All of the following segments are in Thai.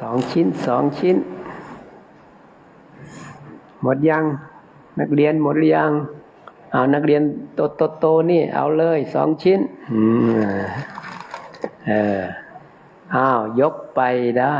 สองชิ้นสองชิ้น หมดยัง นักเรียนหมดหรือยังเอานักเรียนโตโตโตนี่ เอาเลยสองชิ้นอืมเอออ้าวยกไปได้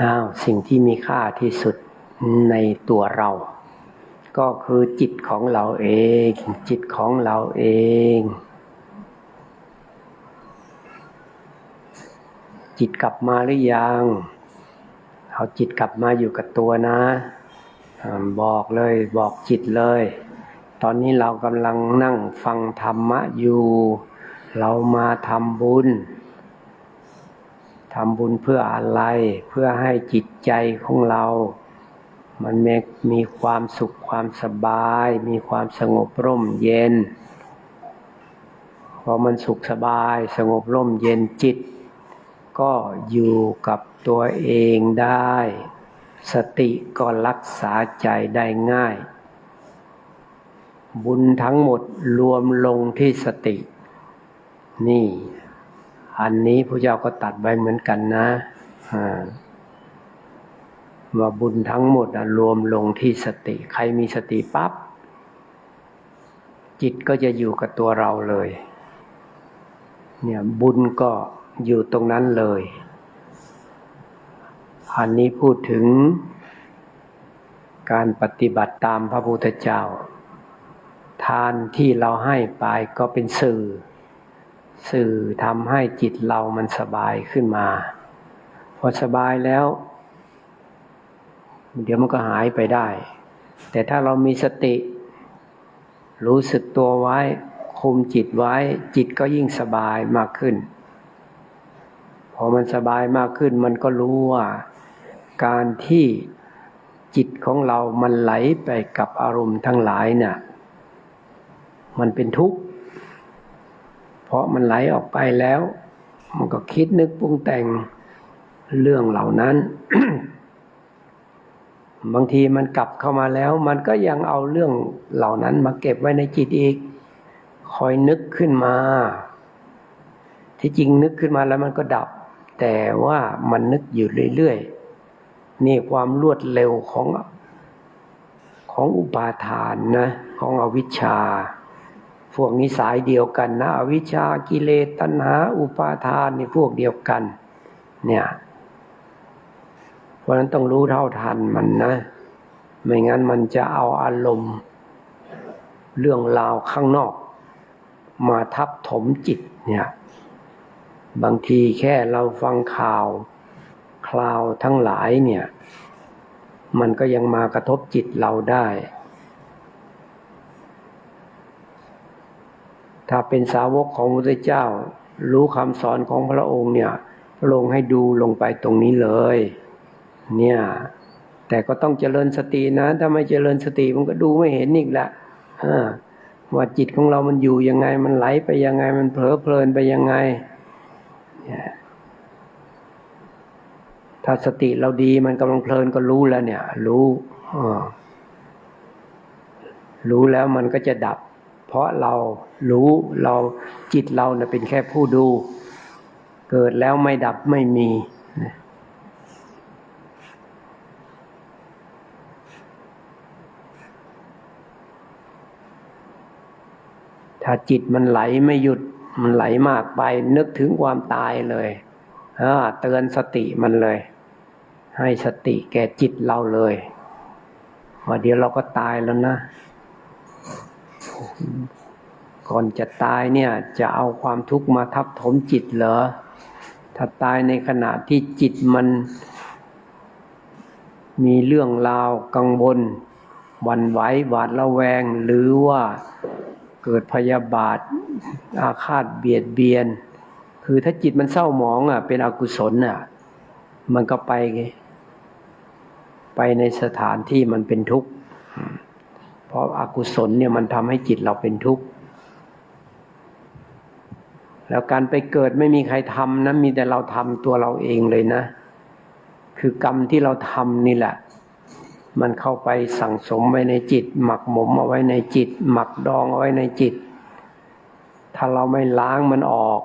อ้าวสิ่งที่มีค่าที่สุดในตัวเรา ก็คือจิตของเราเอง จิตของเราเอง จิตกลับมาหรือยัง เอาจิตกลับมาอยู่กับตัวนะ บอกเลยบอกจิตเลย ตอนนี้เรากำลังนั่งฟังธรรมะอยู่ เรามาทำบุญ ทำบุญเพื่ออะไร เพื่อให้จิตใจของเรา มันมีมีความสุขความสบาย มีความสงบร่มเย็น พอมันสุขสบาย สงบร่มเย็นจิต ก็อยู่กับตัวเองได้ สติก็รักษาใจได้ง่าย บุญทั้งหมดรวมลงที่สติ นี่ อันนี้พระเจ้าก็ตัดไว้เหมือนกันนะว่าบุญทั้งหมดอะรวมลงที่สติ ใครมีสติปับ๊บจิตก็จะอยู่กับตัวเราเลย เนี่ยบุญก็อยู่ตรงนั้นเลย อันนี้พูดถึงการปฏิบัติตามพระพุทธเจ้า ทานที่เราให้ไปก็เป็นสื่อ สื่อทำให้จิตเรามันสบายขึ้นมา พอสบายแล้ว เดี๋ยวมันก็หายไปได้ แต่ถ้าเรามีสติ รู้สึกตัวไว้ คุมจิตไว้ จิตก็ยิ่งสบายมากขึ้น พอมันสบายมากขึ้น มันก็รู้ว่า การที่จิตของเรามันไหลไปกับอารมณ์ทั้งหลายเนี่ยมันเป็นทุกข์ ราะมันไหลออกไปแล้ว มันก็คิดนึกปรุงแต่งเรื่องเหล่านั้น บางทีมันกลับเข้ามาแล้ว มันก็ยังเอาเรื่องเหล่านั้นมาเก็บไว้ในจิตอีก คอยนึกขึ้นมา ที่จริงนึกขึ้นมาแล้วมันก็ดับ แต่ว่ามันนึกอยู่เรื่อยๆ นี่ความรวดเร็วของของอุปาทานนะ ของอวิชชา พวกนี้สายเดียวกันนะอวิชากิเลสตัณหา อุปาทานในพวกเดียวกัน เนี่ยเพราะนั้นต้องรู้เท่าทันมันนะ ไม่งั้นมันจะเอาอารมณ์ เรื่องราวข้างนอก มาทับถมจิตเนี่ย บางทีแค่เราฟังข่าวคราวทั้งหลายเนี่ย มันก็ยังมากระทบจิตเราได้ ถ้าเป็นสาวกของพระพุทธเจ้า รู้คำสอนของพระองค์เนี่ยพระองค์ให้ดูลงไปตรงนี้เลย เนี่ย แต่ก็ต้องเจริญสตินะ ถ้าไม่เจริญสติมันก็ดูไม่เห็นอีกละว่าจิตของเรามันอยู่ยังไง มันไหลไปยังไง มันเผลอเพลินไปยังไง ถ้าสติเราดีมันกำลังเพลินก็รู้แล้วเนี่ย รู้รู้แล้วมันก็จะดับ เพราะเรารู้เราจิตเราเนี่ยเป็นแค่ผู้ดู เกิดแล้วไม่ดับไม่มีถ้าจิตมันไหลไม่หยุดมันไหลมากไปนึกถึงความตายเลยเตือนสติมันเลย ให้สติแก่จิตเราเลยว่าเดี๋ยวเราก็ตายแล้วนะ ก่อนจะตายเนี่ยจะเอาความทุกข์มาทับถมจิตเหรอ ถ้าตายในขณะที่จิตมัน มีเรื่องราวกังวลวันไหวหวาดระแวง หรือว่าเกิดพยาบาท อาฆาตเบียดเบียน คือถ้าจิตมันเศร้าหมองอะ เป็นอกุศลอะ มันก็ไป ไปในสถานที่มันเป็นทุกข์ เพราะอากุศลเนี่ยมันทำให้จิตเราเป็นทุกข์แล้วการไปเกิดไม่มีใครทำนะมีแต่เราทำตัวเราเองเลยนะ คือกรรมที่เราทำนี่แหละ มันเข้าไปสั่งสมไว้ในจิต หมักหมมเอาไว้ในจิต หมักดองเอาไว้ในจิต ถ้าเราไม่ล้างมันออก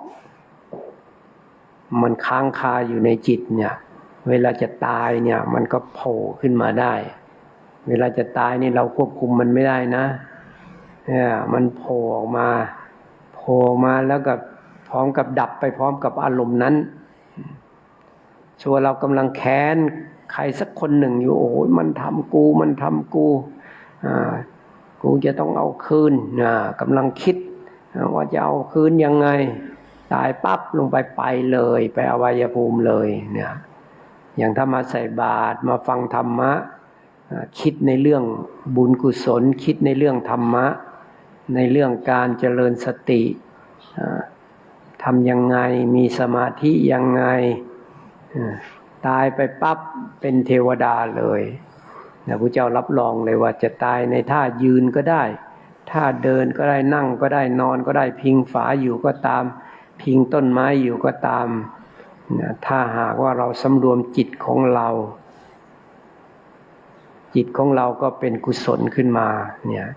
มันค้างคาอยู่ในจิตเนี่ย เวลาจะตายเนี่ย มันก็โผล่ขึ้นมาได้ เวลาจะตายนี่เราควบคุมมันไม่ได้นะเนี่ยมันโผล่ออกมาโผล่มาแล้วก็พร้อมกับดับไปพร้อมกับอารมณ์นั้นชัวเรากำลังแค้นใครสักคนหนึ่งอยู่โอ้ยมันทำกูมันทำกูอ่ากูจะต้องเอาคืนนะกำลังคิดว่าจะเอาคืนยังไง ตายปั๊บลงไปไปเลย ไปอวัยภูมิเลยเนี่ยอย่างถ้ามาใส่บาตรมาฟังธรรมะ คิดในเรื่องบุญกุศล คิดในเรื่องธรรมะ ในเรื่องการเจริญสติทำยังไงมีสมาธิยังไงตายไปปั๊บเป็นเทวดาเลยนะพระเจ้ารับรองเลยว่าจะตายในท่ายืนก็ได้ท่าเดินก็ได้นั่งก็ได้นอนก็ได้พิงฝาอยู่ก็ตาม พิงต้นไม้อยู่ก็ตามนะถ้าหากว่าเราสำรวมจิตของเรา จิตของเราก็เป็นกุศลขึ้นมาเนี่ย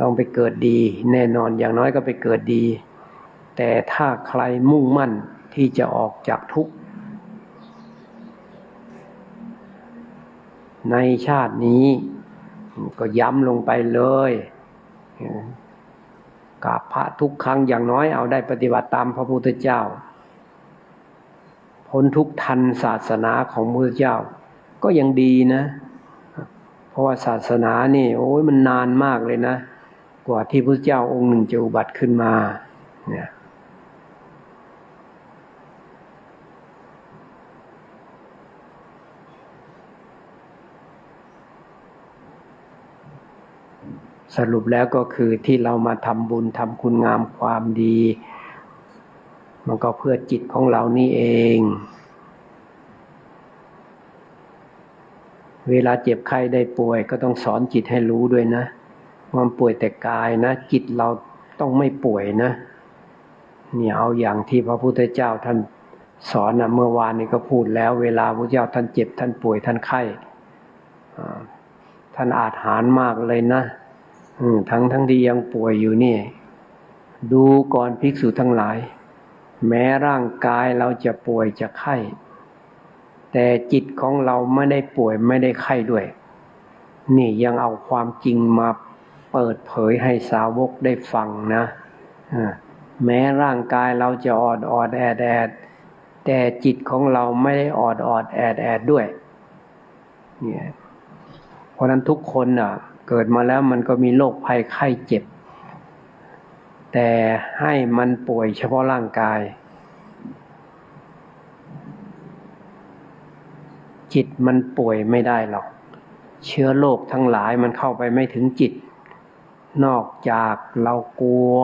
ต้องไปเกิดดี แน่นอนอย่างน้อยก็ไปเกิดดี แต่ถ้าใครมุ่งมั่นที่จะออกจากทุกข์ ในชาตินี้ ก็ย้ำลงไปเลยกราบพระทุกครั้งอย่างน้อยเอาได้ปฏิบัติตามพระพุทธเจ้า พ้นทุกทันศาสนาของพระพุทธเจ้า ก็ยังดีนะ เพราะว่าศาสนานี่โอ้ยมันนานมากเลยนะ กว่าที่พระเจ้าองค์หนึ่งจะอุบัติขึ้นมา เนี่ยสรุปแล้วก็คือที่เรามาทำบุญทำคุณงามความดี มันก็เพื่อจิตของเรานี่เอง เวลาเจ็บไข้ได้ป่วย ก็ต้องสอนจิตให้รู้ด้วยนะคว่าป่วยแต่กายนะ จิตเราต้องไม่ป่วยนะเนี่ยเอาอย่างที่พระพุทธเจ้าท่านสอนนะเมื่อวานนี้ก็พูดแล้ว เวลาพระเจ้าท่านเจ็บท่านป่วยท่านไข้ท่านอาจหารมากเลยนะทั้งทั้งที่ยังป่วยอยู่นี่ ดูก่อนภิกษุทั้งหลาย แม้ร่างกายเราจะป่วยจะไข้ แต่จิตของเราไม่ได้ป่วยไม่ได้ไข้ด้วย นี่ยังเอาความจริงมาเปิดเผยให้สาวกได้ฟังนะแม้ร่างกายเราจะออดออดแอดแอดแต่จิตของเราไม่ได้ออดออดแอดแอดด้วยเนี่ยเพราะนั้นทุกคนอะ เกิดมาแล้วมันก็มีโรคภัยไข้เจ็บ แต่ให้มันป่วยเฉพาะร่างกาย จิตมันป่วยไม่ได้หรอก เชื้อโรคทั้งหลายมันเข้าไปไม่ถึงจิต นอกจากเรากลัว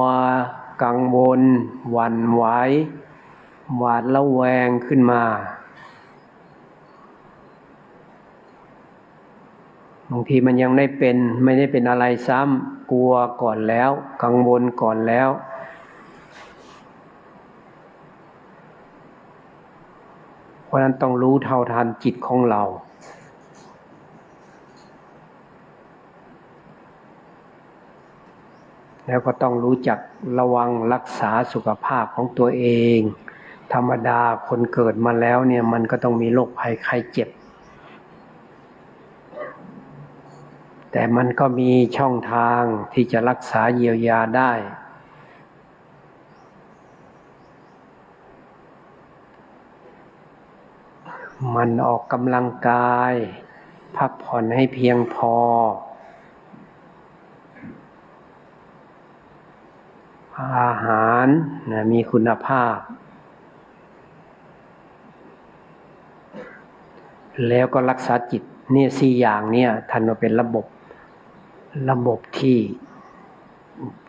กังวลหวั่นไหวหวาดระแวงขึ้นมาบางทีมันยังไม่เป็นไม่ได้เป็นอะไรซ้ำกลัวก่อนแล้ว กังวลก่อนแล้ว เพราะนั้นต้องรู้เท่าทันจิตของเรา แล้วก็ต้องรู้จักระวังรักษาสุขภาพของตัวเอง ธรรมดาคนเกิดมาแล้วเนี่ยมันก็ต้องมีโรคภัยไข้เจ็บ แต่มันก็มีช่องทางที่จะรักษาเยียวยาได้ มันออกกำลังกาย พักผ่อนให้เพียงพอ อาหารนะมีคุณภาพ แล้วก็รักษาจิตเนี่ยสี่อย่างเนี่ยท่านว่าเป็นระบบระบบที่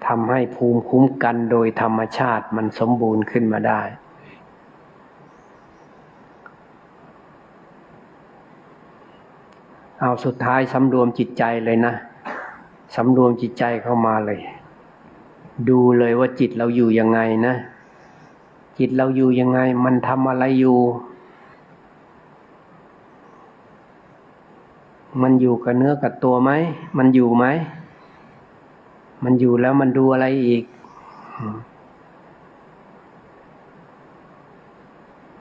ทำให้ภูมิคุ้มกันโดยธรรมชาติมันสมบูรณ์ขึ้นมาได้ เอาสุดท้ายสำรวมจิตใจเลยนะสำรวมจิตใจเข้ามาเลย ดูเลยว่าจิตเราอยู่ยังไงนะ จิตเราอยู่ยังไง มันทำอะไรอยู่ มันอยู่กับเนื้อกับตัวไหม มันอยู่ไหม มันอยู่แล้วมันดูอะไรอีก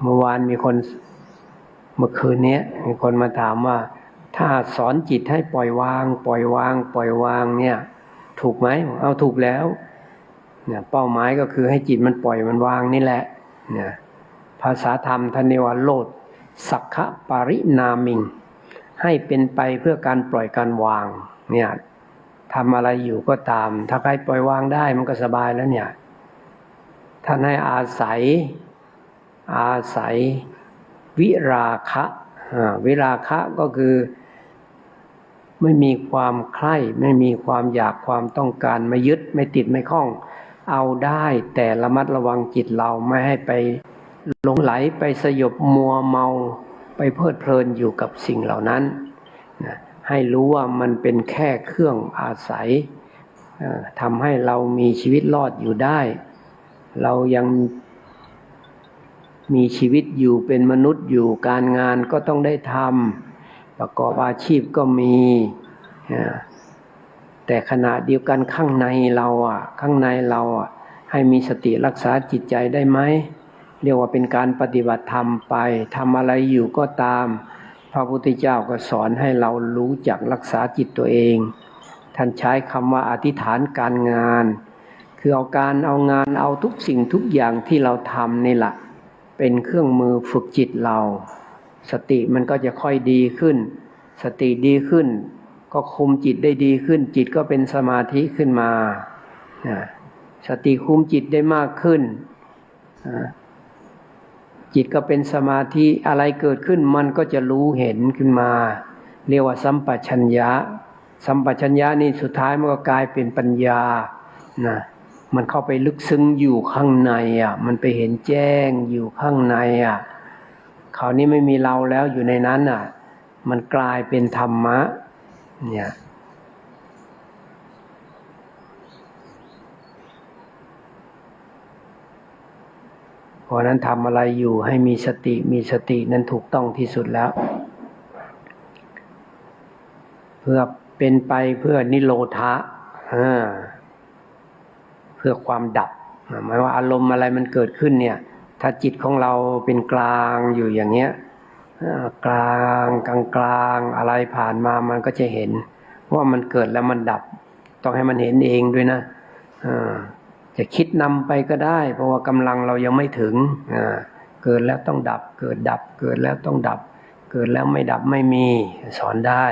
เมื่อวานมีคน เมื่อคืนนี้มีคนมาถามว่า ถ้าสอนจิตให้ปล่อยวาง ปล่อยวาง ปล่อยวางเนี่ย ถูกไหมเอาถูกแล้วเนี่ยเป้าหมายก็คือให้จิตมันปล่อยมันวางนี่แหละเนี่ยภาษาธรรมทนเนวโลดสักขะปรินามิง ให้เป็นไปเพื่อการปล่อยการวางเนี่ยทำอะไรอยู่ก็ตาม ถ้าใครปล่อยวางได้มันก็สบายแล้วเนี่ยท่านให้อาศัย อาศัยวิราคะวิราคะก็คือ ไม่มีความใคร่ไม่มีความอยากความต้องการไม่ยึดไม่ติดไม่คล้อง เอาได้แต่ระมัดระวังจิตเราไม่ให้ไปหลงไหลไปสยบมัวเมาไปเพลิดเพลินอยู่กับสิ่งเหล่านั้นนะให้รู้ว่ามันเป็นแค่เครื่องอาศัยทำให้เรามีชีวิตรอดอยู่ได้ เรายังมีชีวิตอยู่เป็นมนุษย์อยู่การงานก็ต้องได้ทำ ประกอบอาชีพก็มี แต่ขณะเดียวกันข้างในเราอะ ข้างในเราอะ ให้มีสติรักษาจิตใจได้ไหมเรียกว่าเป็นการปฏิบัติธรรมไปทำอะไรอยู่ก็ตาม พระพุทธเจ้าก็สอนให้เรารู้จักรักษาจิตตัวเอง ท่านใช้คำว่าอธิษฐานการงาน คือเอาการเอางานเอาทุกสิ่งทุกอย่างที่เราทำนี่แหละเป็นเครื่องมือฝึกจิตเรา สติมันก็จะค่อยดีขึ้น สติดีขึ้น ก็คุมจิตได้ดีขึ้น จิตก็เป็นสมาธิขึ้นมา สติคุมจิตได้มากขึ้น จิตก็เป็นสมาธิอะไรเกิดขึ้นมันก็จะรู้เห็นขึ้นมา เรียกว่าสัมปชัญญะ สัมปชัญญะนี่สุดท้ายมันก็กลายเป็นปัญญานะมันเข้าไปลึกซึ้งอยู่ข้างในอะ มันไปเห็นแจ้งอยู่ข้างในอะ คราวนี้ไม่มีเราแล้วอยู่ในนั้นอะ มันกลายเป็นธรรมะ เนี่ยเพราะนั้นทำอะไรอยู่ให้มีสติมีสตินั้นถูกต้องที่สุดแล้ว เพื่อเป็นไปเพื่อนิโรธะเพื่อความดับหมายว่าอารมณ์อะไรมันเกิดขึ้นเนี่ย ถ้าจิตของเราเป็นกลางอยู่อย่างเงี้ยกลางกลางกลางอะไรผ่านมามันก็จะเห็นว่ามันเกิดแล้วมันดับ ต้องให้มันเห็นเองด้วยนะจะคิดนำไปก็ได้ เพราะว่ากำลังเรายังไม่ถึงเกิดแล้วต้องดับ เกิดดับ เกิดแล้วต้องดับ เกิดแล้วไม่ดับไม่มีสอนได้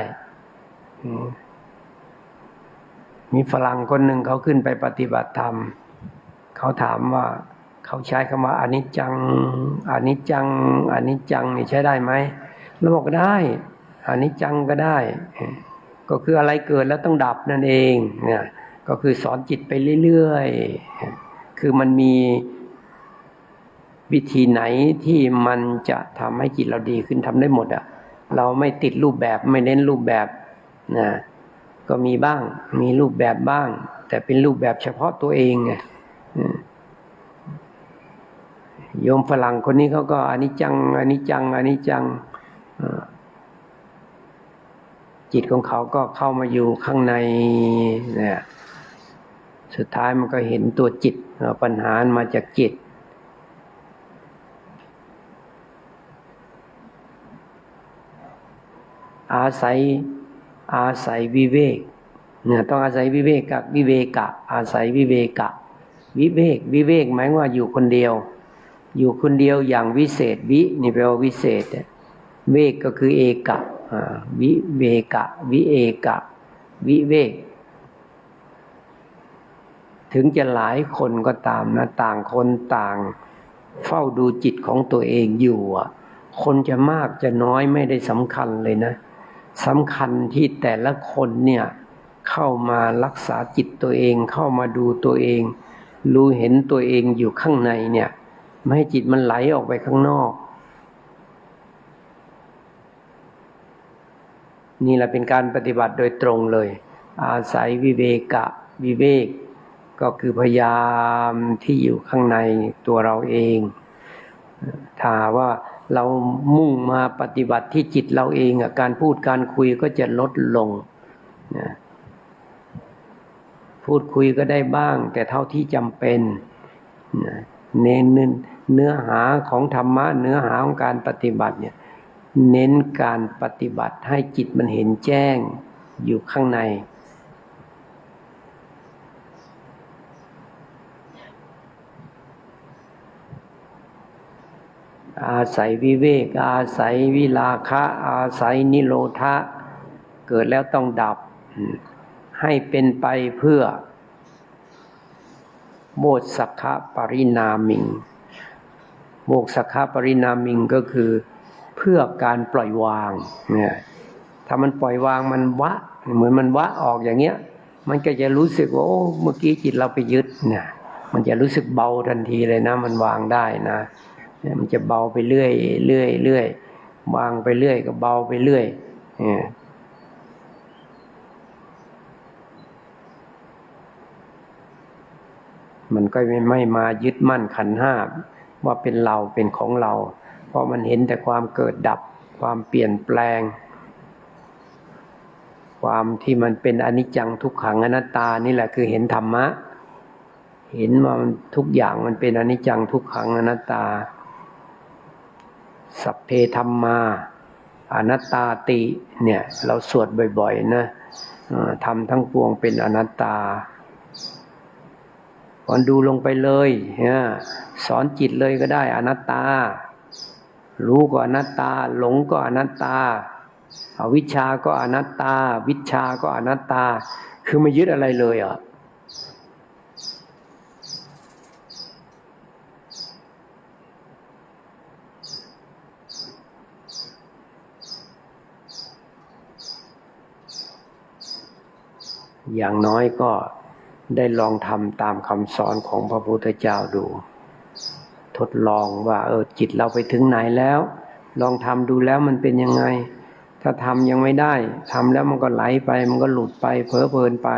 มีฝรั่งคนหนึ่งเขาขึ้นไปปฏิบัติธรรม เขาถามว่า เขาใช้คำว่าอนิจจังอนิจจังอนิจจังนี่ใช้ได้ไหมเราบอกได้อนิจจังก็ได้ ก็คืออะไรเกิดแล้วต้องดับนั่นเองเนี่ยก็คือสอนจิตไปเรื่อยๆ คือมันมีวิธีไหนที่มันจะทำให้จิตเราดีขึ้นทำได้หมดอะ เราไม่ติดรูปแบบไม่เน้นรูปแบบนะก็มีบ้าง มีรูปแบบบ้าง แต่เป็นรูปแบบเฉพาะตัวเองไง โยมฝรั่งคนนี้เขาก็อนิจจังอนิจจังอนิจจังจิตของเขาก็เข้ามาอยู่ข้างในเนี่ยสุดท้ายมันก็เห็นตัวจิตปัญหามาจากจิต อาศัยอาศัยวิเวกเนี่ยต้องอาศัยวิเวกกับวิเวกะ อาศัยวิเวกะ วิเวกวิเวกหมายว่าอยู่คนเดียว อยู่คนเดียวอย่างวิเศษวินี่แปลว่าวิเศษเวกก็คือเอกะวิเวกะ วิเอกะ วิเวก ถึงจะหลายคนก็ตามนะ ต่างคนต่าง เฝ้าดูจิตของตัวเองอยู่คนจะมากจะน้อยไม่ได้สำคัญเลยนะสำคัญที่แต่ละคนเนี่ยเข้ามารักษาจิตตัวเองเข้ามาดูตัวเอง รู้เห็นตัวเองอยู่ข้างในเนี่ย ไม่ให้จิตมันไหลออกไปข้างนอก นี่แหละเป็นการปฏิบัติโดยตรงเลย อาศัยวิเวกะวิเวก ก็คือพยายามที่อยู่ข้างในตัวเราเองถ้าว่าเรามุ่งมาปฏิบัติที่จิตเราเองการพูดการคุยก็จะลดลงนะพูดคุยก็ได้บ้าง แต่เท่าที่จำเป็นเน้น เนื้อหาของธรรมะเนื้อหาของการปฏิบัติเนี่ยเน้นการปฏิบัติให้จิตมันเห็นแจ้งอยู่ข้างใน อาศัยวิเวก อาศัยวิลาคะ อาศัยนิโรธะ เกิดแล้วต้องดับ ให้เป็นไปเพื่อ โมสักขปรินามิง โมกสักขปรินามิงก็คือเพื่อการปล่อยวางเนี่ยถ้ามันปล่อยวางมันวะ เหมือนมันวะออกอย่างเงี้ย มันก็จะรู้สึกว่าโอ้เมื่อกี้จิตเราไปยึดเนี่ยมันจะรู้สึกเบาทันทีเลยนะ มันวางได้นะมันจะเบาไปเรื่อยเรื่อยเรื่อยวางไปเรื่อยก็เบาไปเรื่อยเนี่ยมันก็ไม่ไม่มายึดมั่นขันห้า ว่าเป็นเราเป็นของเรา เพราะมันเห็นแต่ความเกิดดับ ความเปลี่ยนแปลง ความที่มันเป็นอนิจจังทุกขังอนัตตานี่แหละคือเห็นธรรมะ เห็นว่าทุกอย่างมันเป็นอนิจจังทุกขังอนัตตา สัพเพธรรมาอนัตตาติเนี่ยเราสวดบ่อย ๆ นะทำทั้งปวงเป็นอนัตตา ก่อนดูลงไปเลยสอนจิตเลยก็ได้อนัตตา รู้ก็อนัตตา หลงก็อนัตตาอาวิชาก็อนัตตา วิชาก็อนัตตา คือไม่ยึดอะไรเลยอะอย่างน้อยก็ ได้ลองทำตามคำสอนของพระพุทธเจ้าดู ทดลองว่าเออจิตเราไปถึงไหนแล้ว ลองทำดูแล้วมันเป็นยังไง ถ้าทำยังไม่ได้ทำแล้วมันก็ไหลไป มันก็หลุดไปเผลอเพลินไป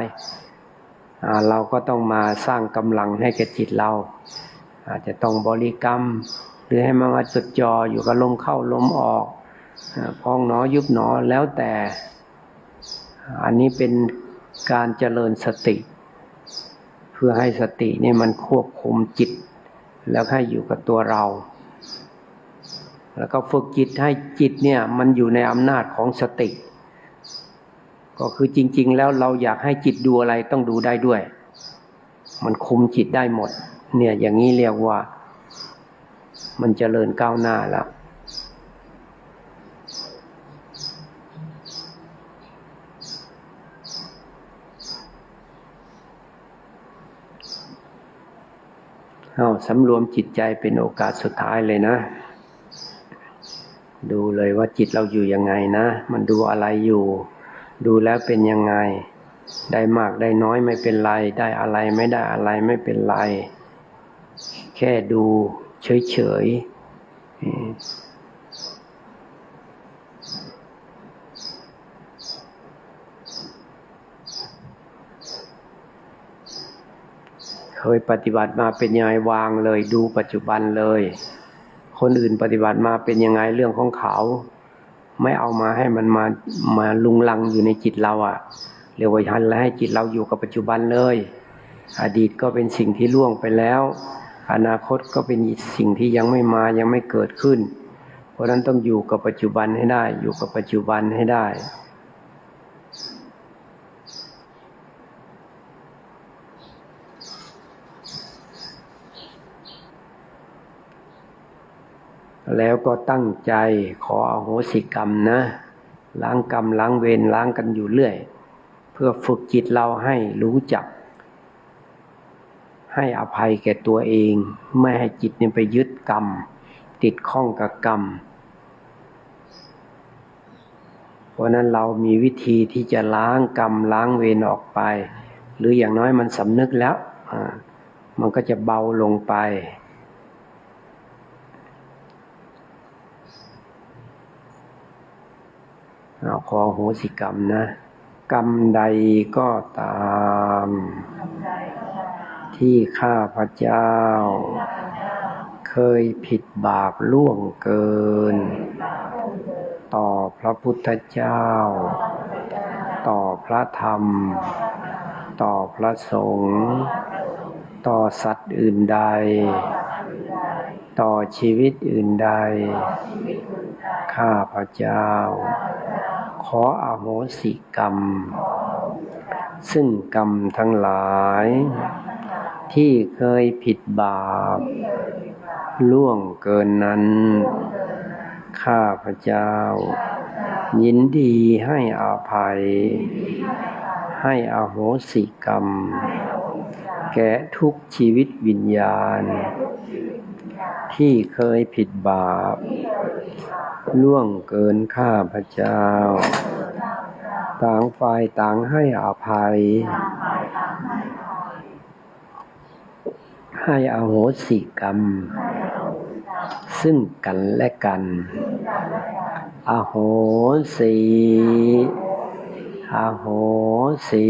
เราก็ต้องมาสร้างกำลังให้แก่จิตเรา อาจจะต้องบริกรรม หรือให้มันมาจดจ่ออยู่กับลมเข้าลมออกพองหนอยุบหนอแล้วแต่ อันนี้เป็นการเจริญสติ เพื่อให้สตินี่มันควบคุมจิต แล้วให้อยู่กับตัวเรา แล้วก็ฝึกจิตให้จิตเนี่ยมันอยู่ในอำนาจของสติ ก็คือจริง ๆ แล้วเราอยากให้จิตดูอะไรต้องดูได้ด้วย มันคุมจิตได้หมด เนี่ยอย่างนี้เรียกว่า มันจเจริญก้าวหน้าแล้ว เอาสำรวมจิตใจเป็นโอกาสสุดท้ายเลยนะ ดูเลยว่าจิตเราอยู่ยังไงนะ มันดูอะไรอยู่ ดูแล้วเป็นยังไง ได้มากได้น้อยไม่เป็นไร ได้อะไรไม่ได้อะไรไม่เป็นไร แค่ดูเฉยๆ เคยปฏิบัติมาเป็นยังไงวางเลย ดูปัจจุบันเลย คนอื่นปฏิบัติมาเป็นยังไงเรื่องของเขา ไม่เอามาให้มันมามาลุงลังอยู่ในจิตเราอะ่ะเรียกว่าหันแล้วให้จิตเราอยู่กับปัจจุบันเลย อดีตก็เป็นสิ่งที่ล่วงไปแล้ว อนาคตก็เป็นสิ่งที่ยังไม่มายังไม่เกิดขึ้น เพราะนั้นต้องอยู่กับปัจจุบันให้ได้ อยู่กับปัจจุบันให้ได้ แล้วก็ตั้งใจขออโหสิกรรมนะ ล้างกรรมล้างเวรล้างกันอยู่เรื่อย เพื่อฝึกจิตเราให้รู้จัก ให้อภัยแก่ตัวเอง ไม่ให้จิตเนี่ยไปยึดกรรม ติดข้องกับกรรม เพราะนั้นเรามีวิธีที่จะล้างกรรมล้างเวรออกไป หรืออย่างน้อยมันสำนึกแล้ว มันก็จะเบาลงไป เอาขอโหสิกรรมนะ กรรมใดก็ตาม ที่ข้าพเจ้า เคยผิดบาปล่วงเกิน ต่อพระพุทธเจ้า ต่อพระธรรม ต่อพระสงฆ์ต่อสัตว์อื่นใด ต่อชีวิตอื่นใด ข้าพเจ้า ขออโหสิกรรม ซึ่งกรรมทั้งหลาย ที่เคยผิดบาป ล่วงเกินนั้น ข้าพเจ้า ยินดีให้อาภัย ให้อโหสิกรรม แก่ทุกชีวิตวิญญาณ ที่เคยผิดบาป ล่วงเกินข้าพเจ้า ต่างฝ่ายต่างให้อภัย ให้อโหสิกรรม ซึ่งกันและกัน อโหสีอโหสี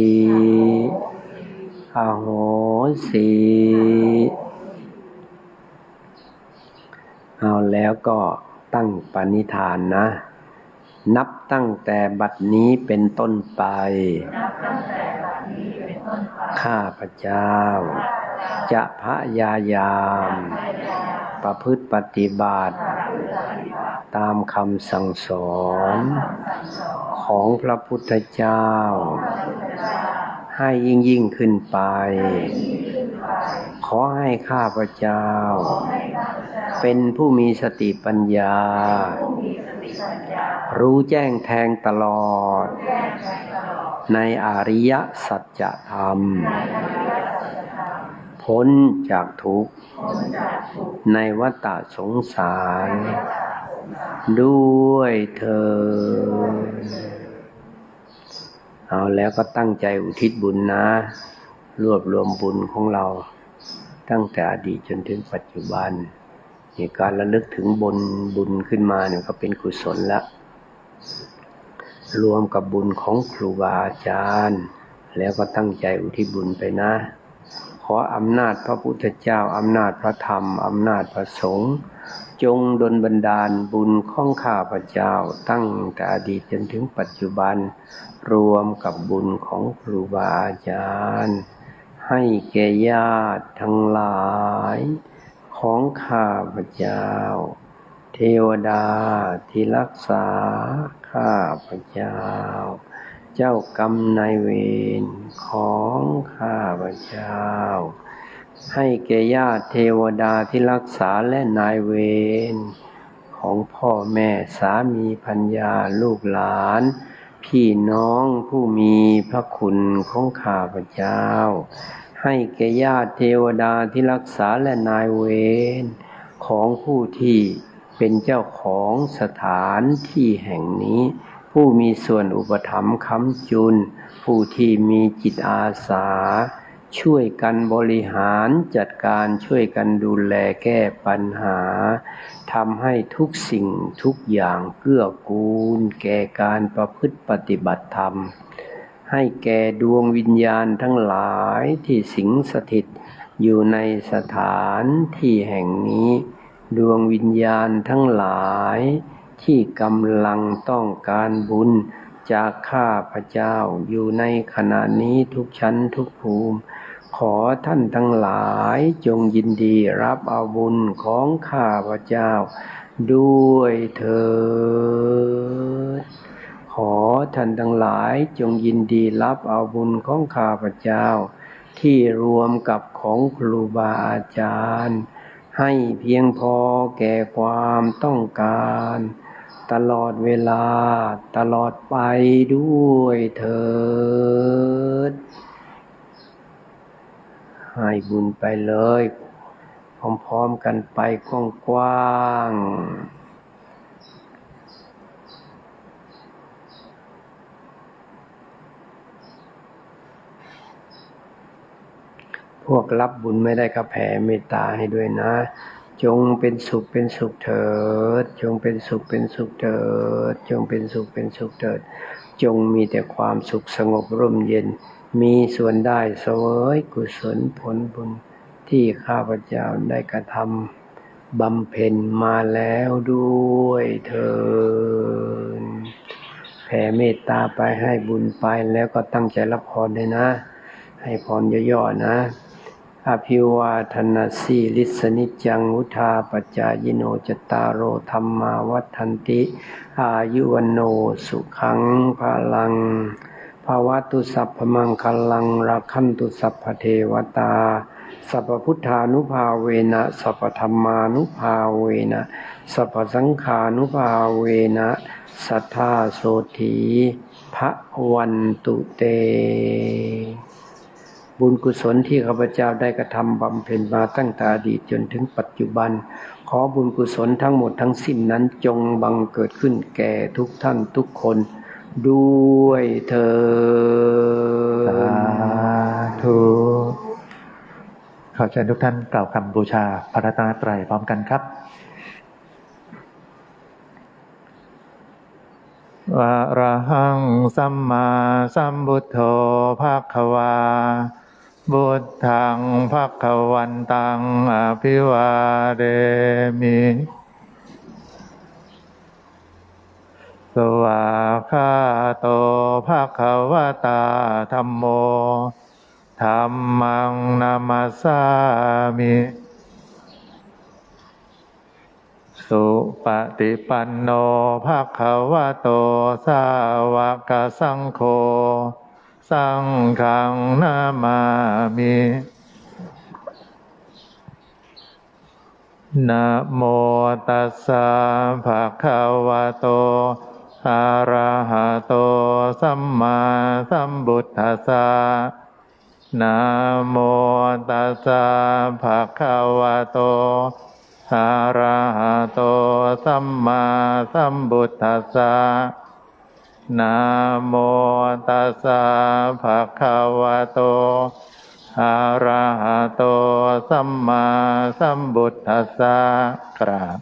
อโหสีเอาแล้วก็ ตั้งปณิธานนะ นับตั้งแต่บัดนี้เป็นต้นไป ข้าพเจ้า จะพยายาม ประพฤติปฏิบัติ ตามคำสั่งสอน ของพระพุทธเจ้า ให้ยิ่งยิ่งขึ้นไป ขอให้ข้าพเจ้า เป็นผู้มีสติปัญญา รู้แจ้งแทงตลอด ในอริยสัจธรรม พ้นจากทุกข์ ในวัฏสงสาร ด้วยเธอ เอาแล้วก็ตั้งใจอุทิศบุญนะ รวบรวมบุญของเราตั้งแต่อดีตจนถึงปัจจุบัน ในการระลึกถึงบนบุญขึ้นมาเนี่ยก็เป็นกุศลละ รวมกับบุญของครูบาอาจารย์ แล้วก็ตั้งใจอุทิศบุญไปนะ ขออำนาจพระพุทธเจ้าอำนาจพระธรรมอำนาจพระสงฆ์จงดลบันดาลบุญของข้าพเจ้าตั้งแต่อดีตจนถึงปัจจุบัน รวมกับบุญของครูบาอาจารย์ ให้แก่ญาติทั้งหลาย ของข้าพเจ้า เทวดาที่รักษาข้าพเจ้า เจ้ากรรมนายเวรของข้าพเจ้า ให้แก่ญาติเทวดาที่รักษาและนายเวรของพ่อแม่สามีพัญญาลูกหลาน พี่น้องผู้มีพระคุณของข้าพเจ้า ให้แก่ญาติเทวดาที่รักษาและนายเวรของผู้ที่เป็นเจ้าของสถานที่แห่งนี้ ผู้มีส่วนอุปถัมภ์ค้ำจุน ผู้ที่มีจิตอาสา ช่วยกันบริหารจัดการช่วยกันดูแลแก้ปัญหาทำให้ทุกสิ่งทุกอย่างเกื้อกูล แก่การประพฤติปฏิบัติธรรม ให้แก่ดวงวิญญาณทั้งหลายที่สิงสถิต อยู่ในสถานที่แห่งนี้ ดวงวิญญาณทั้งหลาย ที่กำลังต้องการบุญจากข้าพระเจ้าอยู่ในขณะนี้ทุกชั้นทุกภูมิ ขอท่านทั้งหลายจงยินดีรับเอาบุญของข้าพระเจ้า ด้วยเถิด ขอท่านทั้งหลายจงยินดีรับเอาบุญของข้าพเจ้า ที่รวมกับของครูบาอาจารย์ ให้เพียงพอแก่ความต้องการ ตลอดเวลาตลอดไปด้วยเถิด ให้บุญไปเลย พร้อมๆกันไปกว้างๆ พวกรับบุญไม่ได้ก็แผ่เมตตาให้ด้วยนะ จงเป็นสุขเป็นสุขเถิด จงเป็นสุขเป็นสุขเถิด จงเป็นสุขเป็นสุขเถิด จงมีแต่ความสุขสงบร่มเย็น มีส่วนได้เสวยกุศลผลบุญที่ข้าพเจ้าได้กระทำบำเพ็ญมาแล้วด้วยเถิดแผ่เมตตาไปให้บุญไปแล้วก็ตั้งใจรับพรเลยนะ ให้พรย่อๆนะ อภิวาทนาสีลิสนิจังวุธาปจายโนจตารโอธรรมาวัฏันติ อายุวันโนสุขังพลังภาวะตุสัพพมังคลังรักขันตุสัพพเทวตา สัพพพุทธานุภาเวนะ สัพพธรรมานุภาเวนะ สัพพสังขานุภาเวนะ สัทธาโสถีพระวันตุเต บุญกุศลที่ข้าพเจ้าได้กระทำบำเพ็ญมาตั้งแต่อดีตจนถึงปัจจุบัน ขอบุญกุศลทั้งหมดทั้งสิ้นนั้นจงบังเกิดขึ้นแก่ทุกท่านทุกคน ด้วยเธอสาธุขอเชิญทุกท่านกล่าวคำบูชาพระรัตนตรัยพร้อมกันครับวะระหังสัมมาสัมพุทโธภาควา บุตธังภาควันตังอภิวาเดมิ สวาคาโตภาควตาธรรมโมธรรมังนามาสามิ สุปฏิปันโนภาควโตสาวกสังโฆ สังฆังนามามินะโมตัสสะภะคะวะโต อะระหะโต สัมมาสัมพุทธัสสะนะโมตัสสะภะคะวะโต อะระหะโต สัมมาสัมพุทธัสสะ นะโมตัสสะภะคะวะโตอะระหะโตสัมมาสัมบุทธัสสะกราบ